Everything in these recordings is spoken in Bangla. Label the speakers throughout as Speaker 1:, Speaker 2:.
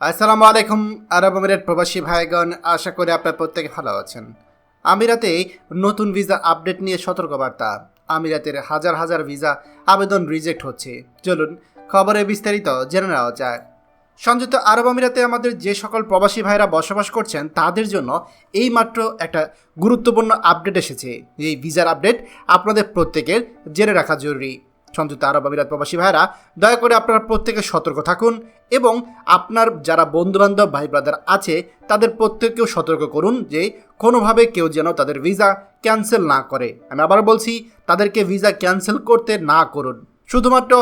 Speaker 1: আসসালামু আলাইকুম, আরব আমিরাত প্রবাসী ভাইগণ। আশা করি আপনার প্রত্যেকে ভালো আছেন। আমিরাতে নতুন ভিসা আপডেট নিয়ে সতর্কবার্তা। আমিরাতের হাজার হাজার ভিসা আবেদন রিজেক্ট হচ্ছে। চলুন, খবরে বিস্তারিত জেনে নেওয়া যায় সংযুক্ত আরব আমিরাতে আমাদের যে সকল প্রবাসী ভাইরা বসবাস করছেন, তাদের জন্য এই মাত্র একটা গুরুত্বপূর্ণ আপডেট এসেছে। এই ভিসার আপডেট আপনাদের প্রত্যেকের জেনে রাখা জরুরি। সংযুক্ত আরব আমিরাত প্রবাসী ভাইরা দয়া করে আপনারা প্রত্যেকে সতর্ক থাকুন এবং আপনার যারা বন্ধুবান্ধব, ভাই ব্রাদার আছে, তাদের প্রত্যেককেও সতর্ক করুন যে কোনোভাবে কেউ যেন তাদের ভিসা ক্যান্সেল না করে। আমি আবার বলছি, তাদেরকে ভিসা ক্যান্সেল করতে না করুন। শুধুমাত্র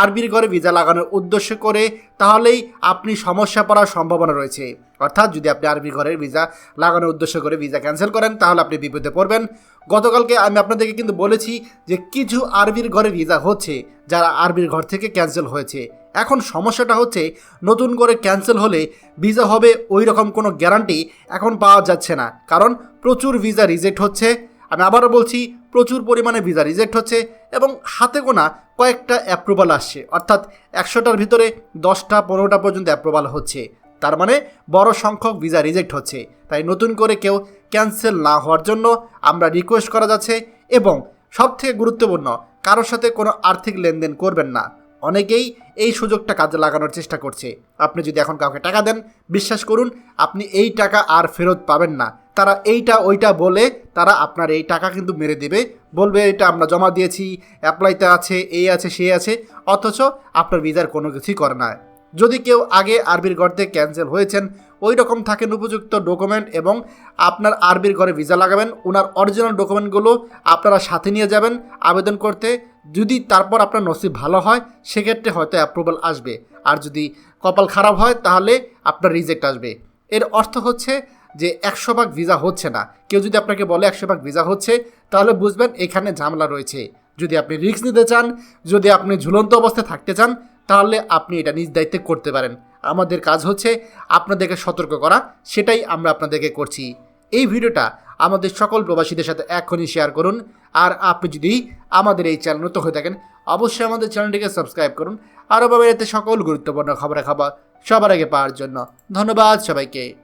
Speaker 1: আরবির ঘরে ভিসা লাগানোর উদ্দেশ্য করে তাহলেই আপনি সমস্যা পড়ার সম্ভাবনা রয়েছে। অর্থাৎ যদি আপনি আরবি ঘরের ভিসা লাগানোর উদ্দেশ্য করে ভিসা ক্যান্সেল করেন, তাহলে আপনি বিপদে পড়বেন। গতকালকে আমি আপনাদেরকে কিন্তু বলেছি যে কিছু আরবির ঘরে ভিসা হচ্ছে যারা আরবির ঘর থেকে ক্যান্সেল হয়েছে। এখন সমস্যাটা হচ্ছে নতুন করে ক্যান্সেল হলে ভিসা হবে ওই রকম কোনো গ্যারান্টি এখন পাওয়া যাচ্ছে না। কারণ প্রচুর ভিসা রিজেক্ট হচ্ছে। আমি আবারও বলছি প্রচুর পরিমাণে ভিসা রিজেক্ট হচ্ছে এবং হাতে গোনা কয়েকটা অ্যাপ্রুভাল আসছে। অর্থাৎ একশোটার ভিতরে দশটা, পনেরোটা পর্যন্ত অ্যাপ্রুভাল হচ্ছে। তার মানে বড় সংখ্যক ভিসা রিজেক্ট হচ্ছে। তাই নতুন করে কেউ ক্যান্সেল না হওয়ার জন্য আমরা রিকোয়েস্ট করা যাচ্ছে এবং সবথেকে গুরুত্বপূর্ণ, কারোর সাথে কোনো আর্থিক লেনদেন করবেন না। অনেকেই এই সুযোগটা কাজে লাগানোর চেষ্টা করছে। আপনি যদি এখন কাউকে টাকা দেন, বিশ্বাস করুন, আপনি এই টাকা আর ফেরত পাবেন না। তারা এইটা, ওইটা বলে তারা আপনার এই টাকা কিন্তু মেরে দেবে। বলবে, এটা আমরা জমা দিয়েছি অ্যাপ্লাইতে আছে এই আছে, সে আছে। অথচ আপনার ভিসার কোনো কিছুই করে না। যদি কেউ আগে আরবির থেকে ক্যান্সেল হয়েছেন ওই রকম থাকেন উপযুক্ত ডকুমেন্ট এবং আপনার আরবির ঘরে ভিসা লাগাবেন ওনার অরিজিনাল ডকুমেন্টগুলো আপনারা সাথে নিয়ে যাবেন আবেদন করতে। যদি তারপর আপনার নসিব ভালো হয়, সেক্ষেত্রে হয়তো অ্যাপ্রুভাল আসবে। আর যদি কপাল খারাপ হয়, তাহলে আপনার রিজেক্ট আসবে। এর অর্থ হচ্ছে যে একশো ভাগ ভিসা হচ্ছে না। কেউ যদি আপনাকে বলে একশো ভাগ ভিসা হচ্ছে, তাহলে বুঝবেন এখানে ঝামেলা রয়েছে। যদি আপনি রিস্ক নিতে চান, যদি আপনি ঝুলন্ত অবস্থায় থাকতে চান, তাহলে আপনি এটা নিজ দায়িত্বে করতে পারেন। আমাদের কাজ হচ্ছে আপনাদেরকে সতর্ক করা, সেটাই আমরা আপনাদেরকে করছি। এই ভিডিওটা আমাদের সকল প্রবাসীদের সাথে এখনই শেয়ার করুন। আর আপনি যদি আমাদের এই চ্যানেল নতুন হয়ে থাকেন, অবশ্যই আমাদের চ্যানেলটিকে সাবস্ক্রাইব করুন। আরও পাবেন এতে সকল গুরুত্বপূর্ণ খবরাখবর সবার আগে পাওয়ার জন্য ধন্যবাদ সবাইকে।